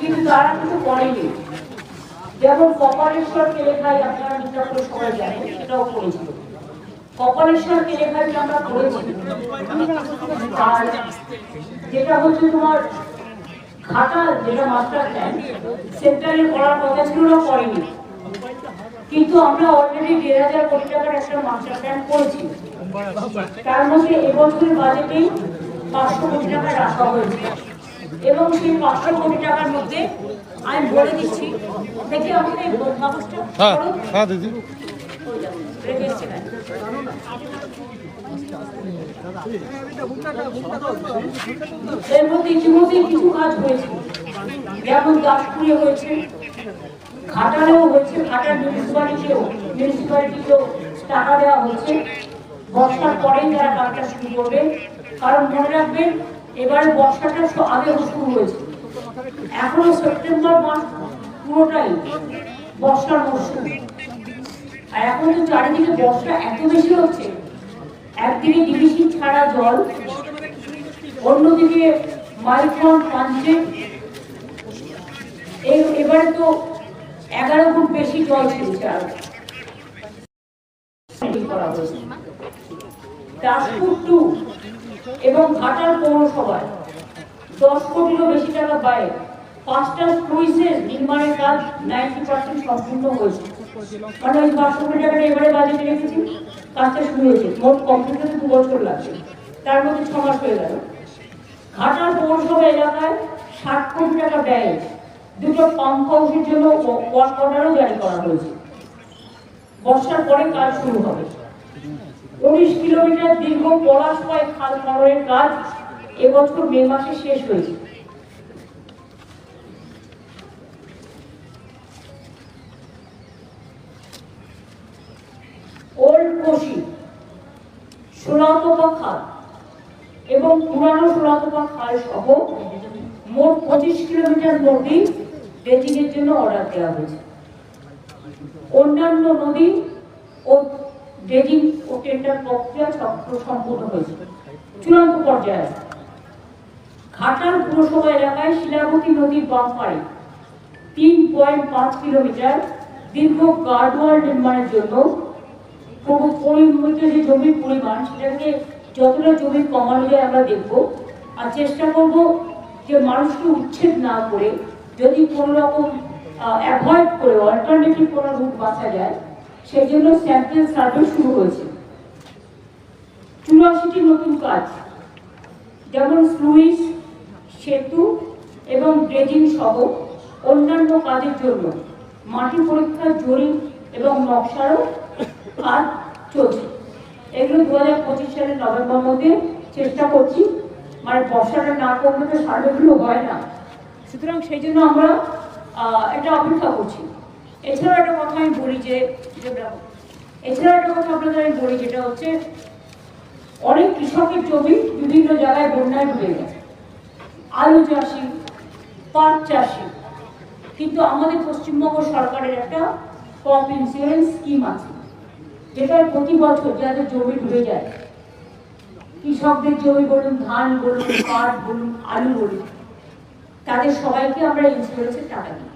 কিন্তু আমরা যেটা হচ্ছে তোমার খাতা যেটা মাস্টার কথা ছিল করেনি। কিন্তু আমরা অলরেডি দেড় হাজার কোটি টাকার একটা মাস্টার প্ল্যান করেছি। তার মধ্যে এবছরের বাজেটেই পাঁচশো কোটি টাকা রাখা হয়েছে। এবং সেই পাঁচশো কোটি টাকার মধ্যে আমি বলে দিচ্ছি দেখি এই কাগজটা হ্যাঁ হ্যাঁ দিদি। এর মধ্যে ইতিমধ্যে কিছু কাজ হয়েছে। যেমন দাসপুরে হয়েছে ঘাটালেও হয়েছে ঘাটাল মিউনিসিপালিটিও মিউনিসিপালিটিকেও টাকা দেওয়া হচ্ছে। বর্ষার পরেই তারা কাজটা শুরু করবে, কারণ মনে রাখবেন এবারে বর্ষাটা সব আগে শুরু হয়েছে। এখনও সেপ্টেম্বর মাস পুরোটাই বর্ষার মরশুম। আর এখন তো চারিদিকে বর্ষা এত বেশি হচ্ছে, একদিকে ডিবিসি ছাড়া জল, অন্যদিকে মাইক্রন পাঞ্চে এবারে তো এগারো ফুট বেশি জল ছেড়েছে আর। করা হয়েছে দাসপুর টু এবং ঘাটাল পৌরসভায় দশ কোটিরও বেশি টাকা ব্যয়ে। পাঁচটা স্লুইসের নির্মাণের কাজ নাইনটি পার্সেন্ট সম্পূর্ণ হয়েছে। মানে ওই পাঁচশো কোটি টাকাটা এবারে বাজেটে রেখেছি, কাজটা শুরু হয়েছে। মোট কমপ্লিট দু বছর লাগছে তার মধ্যে ছ মাস হয়ে গেল। ঘাটাল পৌরসভা এলাকায় ষাট কোটি টাকা ব্যয়ে। দুটো পাম্প হাউসের জন্য ওয়ার্ক অর্ডারও জারি করা হয়েছে। বর্ষার পরে কাজ শুরু হবে। উনিশ কিলোমিটার দীর্ঘ পলাশপায় খাল খননের কাজ এবছর মে মাসে শেষ হয়েছে। ওল্ড কোশি, সোনাতপা খাল এবং পুরানো সোনাতপা খাল সহ মোট পঁচিশ কিলোমিটার নদী ড্রেজিংয়ের জন্য অর্ডার দেওয়া হয়েছে। অন্যান্য নদী ও ড্রেজিং ও টেন্ডার প্রক্রিয়া সম- সম্পূর্ণ হয়েছে চূড়ান্ত পর্যায়ে ঘাটাল পুরসভা এলাকায় শিলাবতী নদীর বাম পাড়ে তিন পয়েন্ট পাঁচ কিলোমিটার দীর্ঘ গার্ডওয়াল নির্মাণের জন্য পরি- পরিমিত যে জমির পরিমাণ, সেটাকে যতটা জমি কমানো যায় আমরা দেখব। আর চেষ্টা করব যে মানুষকে উচ্ছেদ না করে যদি কোনো রকম অ্যাভয়েড করে অল্টারনেটিভ কোনো রুট বাঁচা যায় সেই জন্য স্যাম্পল সার্ভে শুরু হয়েছে। চুরাশিটি নতুন কাজ যেমন স্লুইস সেতু এবং ড্রেজিং সহ অন্যান্য কাজের জন্য মাটি পরীক্ষা জরিপ এবং নকশারও কাজ চলছে। এগুলো দু হাজার পঁচিশ সালের নভেম্বর মধ্যে চেষ্টা করছি মানে বর্ষাটা না করলে তো সার্ভেগুলো হয় না সুতরাং সেই জন্য আমরা এটা অপেক্ষা করছি। এছাড়াও একটা কথা আমি বলি যে, যে- এছাড়াও একটা কথা আপনাদের আমি বলি, যেটা হচ্ছে, অনেক কৃষকের জমি বিভিন্ন জায়গায় বন্যায় ডুবে গেছে। আলু চাষি, পাট চাষি। কিন্তু আমাদের পশ্চিমবঙ্গ সরকারের একটা ক্রপ ইন্স্যুরেন্স স্কিম আছে যেটা প্রতি বছর যাদের জমি ডুবে যায়, কৃষকদের জমি বলুন, ধান বলুন, পাট বলুন, আলু বলুন, তাদের সবাইকে আমরা ইন্স্যুরেন্সের টাকা দিই।